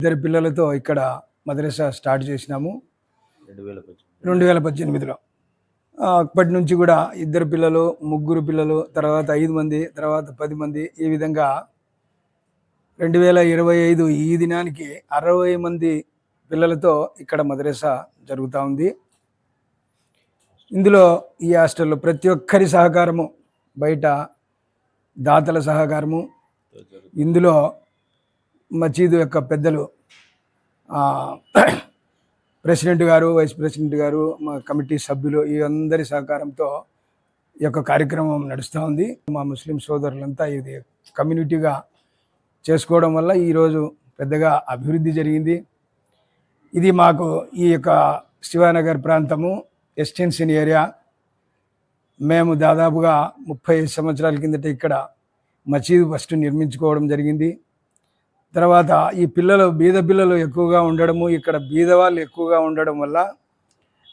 ఇద్దరు పిల్లలతో ఇక్కడ మదరసా స్టార్ట్ చేసినాము. రెండు వేల పద్దెనిమిదిలో. అప్పటి నుంచి కూడా ఇద్దరు పిల్లలు ముగ్గురు పిల్లలు తర్వాత ఐదు మంది తర్వాత పది మంది ఈ విధంగా రెండు వేల ఇరవై ఐదు ఈ దినానికి అరవై మంది పిల్లలతో ఇక్కడ మదరసా జరుగుతూ ఉంది. ఇందులో ఈ హాస్టల్లో ప్రతి ఒక్కరి సహకారము బయట దాతల సహకారము ఇందులో మసీదు యొక్క పెద్దలు ప్రెసిడెంట్ గారు వైస్ ప్రెసిడెంట్ గారు మా కమిటీ సభ్యులు ఈ అందరి సహకారంతో ఈ యొక్క కార్యక్రమం నడుస్తూ ఉంది. మా ముస్లిం సోదరులంతా ఇది కమ్యూనిటీగా చేసుకోవడం వల్ల ఈరోజు పెద్దగా అభివృద్ధి జరిగింది. ఇది మాకు ఈ యొక్క శివానగర్ ప్రాంతము ఎస్టెన్షన్ ఏరియా. మేము దాదాపుగా ముప్పై సంవత్సరాల కిందట ఇక్కడ మసీదు ఫస్ట్ నిర్మించుకోవడం జరిగింది. తర్వాత ఈ పిల్లలు బీద పిల్లలు ఎక్కువగా ఉండడము ఇక్కడ బీద వాళ్ళు ఎక్కువగా ఉండడం వల్ల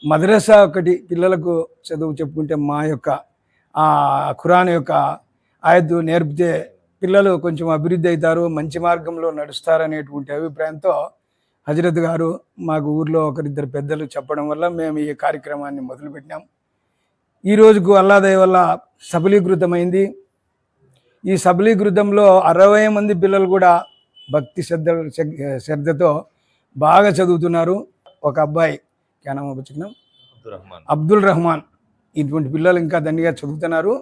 మద్రసా ఒకటి పిల్లలకు చదువు చెప్పుకుంటే మా యొక్క ఆ ఖురాన్ యొక్క ఆయత్తు నేర్పితే పిల్లలు కొంచెం అభివృద్ధి అవుతారు మంచి మార్గంలో నడుస్తారనేటువంటి అభిప్రాయంతో హజరత్ గారు మాకు ఊర్లో ఒకరిద్దరు పెద్దలు చెప్పడం వల్ల మేము ఈ కార్యక్రమాన్ని మొదలుపెట్టినాం. ఈ రోజుకు అల్లాదయ వల్ల సబలీకృతమైంది. ఈ సబలీకృతంలో అరవై మంది పిల్లలు కూడా భక్తి శ్రద్ధ శ్రద్ధతో బాగా చదువుతున్నారు ఒక అబ్బాయి. క్యానామా పుచ్చుకున్నాం అబ్దుల్ రహమాన్. ఇటువంటి పిల్లలు ఇంకా దండిగా చదువుతున్నారు.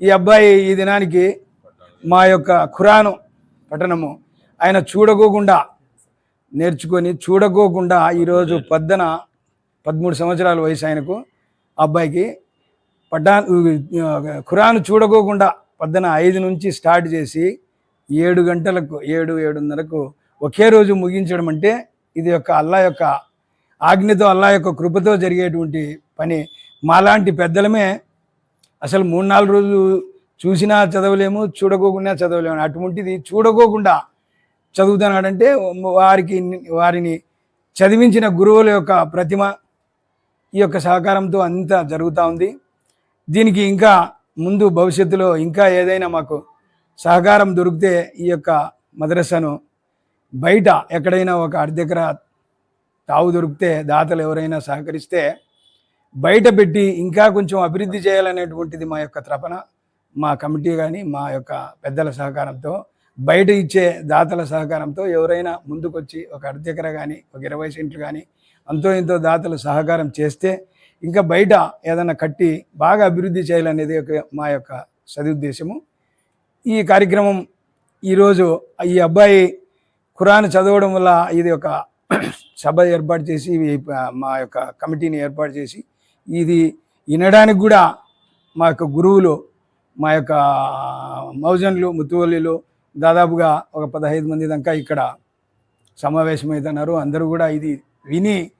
ఈ అబ్బాయి ఈ దినానికి మా యొక్క ఖురాను పఠనము ఆయన చూడకోకుండా నేర్చుకొని చూడకోకుండా ఈరోజు పద్దన పదమూడు సంవత్సరాల వయసు ఆయనకు. అబ్బాయికి పఠా ఖురాను చూడకోకుండా పద్దన ఐదు నుంచి స్టార్ట్ చేసి ఏడు గంటలకు ఏడు ఏడున్నరకు ఒకే రోజు ముగించడం అంటే ఇది యొక్క అల్లా యొక్క ఆజ్ఞతో అల్లా యొక్క కృపతో జరిగేటువంటి పని. మాలాంటి పెద్దలమే అసలు మూడు నాలుగు రోజులు చూసినా చదవలేము చూడకోకుండా చదవలేము. అటువంటిది చూడకోకుండా చదువుతున్నాడంటే వారికి వారిని చదివించిన గురువుల యొక్క ప్రతిమ ఈ యొక్క సహకారంతో అంతా జరుగుతూ ఉంది. దీనికి ఇంకా ముందు భవిష్యత్తులో ఇంకా ఏదైనా మాకు సహకారం దొరికితే ఈ యొక్క మదరసాను బయట ఎక్కడైనా ఒక అర్ధెకరా తావు దొరికితే దాతలు ఎవరైనా సహకరిస్తే బయట పెట్టి ఇంకా కొంచెం అభివృద్ధి చేయాలనేటువంటిది మా యొక్క తపన మా కమిటీ కానీ మా యొక్క పెద్దల సహకారంతో బయట ఇచ్చే దాతల సహకారంతో ఎవరైనా ముందుకొచ్చి ఒక అర్ధెకర కానీ ఒక ఇరవై సెంట్లు కానీ అంతో ఇంతో దాతలు సహకారం చేస్తే ఇంకా బయట ఏదైనా కట్టి బాగా అభివృద్ధి చేయాలనేది ఒక మా యొక్క సదుద్దేశము. ఈ కార్యక్రమం ఈరోజు ఈ అబ్బాయి ఖురాన్ చదవడం వల్ల ఇది ఒక సభ ఏర్పాటు చేసి మా యొక్క కమిటీని ఏర్పాటు చేసి ఇది వినడానికి కూడా మా యొక్క గురువులు మా యొక్క మౌజన్లు ముత్తువల్లిలు దాదాపుగా ఒక పదహైదు మంది దాకా ఇక్కడ సమావేశమవుతున్నారు. అందరూ కూడా ఇది విని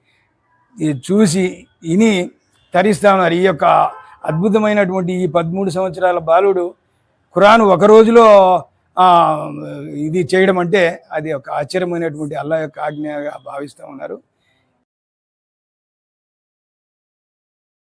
ఇది చూసి విని తరిస్తా ఉన్నారు ఈ యొక్క అద్భుతమైనటువంటి ఈ పదమూడు సంవత్సరాల బాలుడు ఖురాన్ ఒక రోజులో ఇది చేయడం అంటే అది ఒక ఆశ్చర్యమైనటువంటి అల్లా యొక్క ఆజ్ఞగా భావిస్తూ ఉన్నారు.